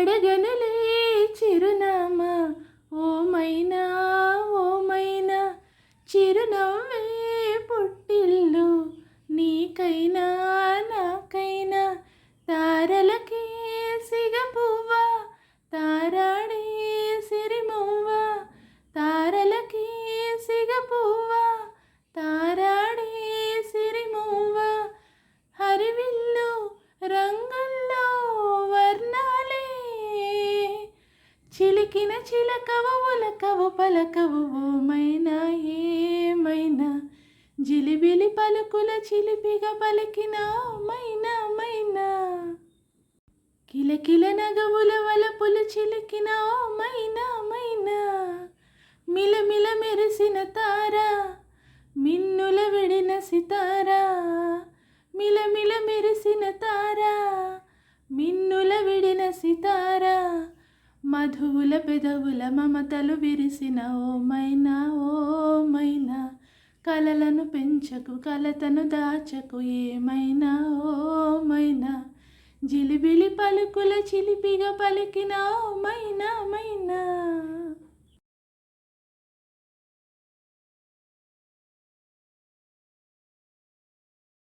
అడగనలే చిరునామా. ఓమైనా ఓమైనా చిరునవ్వే పుట్టిల్లు. నీకైనా నాకైనా తారలకే సిగపువ్వ. చిలికిన చిలకవు ఉలకవు పలకవు ఓమైనా ఏమైనా? జిలిబిలి పలుకుల చిలిపిగా పలికిన మైనా మైనా? కిలకిల నగవుల వలపులు చిలికిన మైనా? మైనా మిలమిల మెరిసిన తార మిన్నుల విడిన సితార? మిలమిల మెరిసిన తార మిన్నుల విడిన సితారా? మధువుల పెదవుల మమతలు విరిసిన ఓ మైనా ఓ మైనా. కలలను పెంచకు కలతను దాచకు ఏమైనా ఓ మైనా. జిలిబిలి పలుకుల చిలిపిగా పలికిన ఓ మైనా మైనా.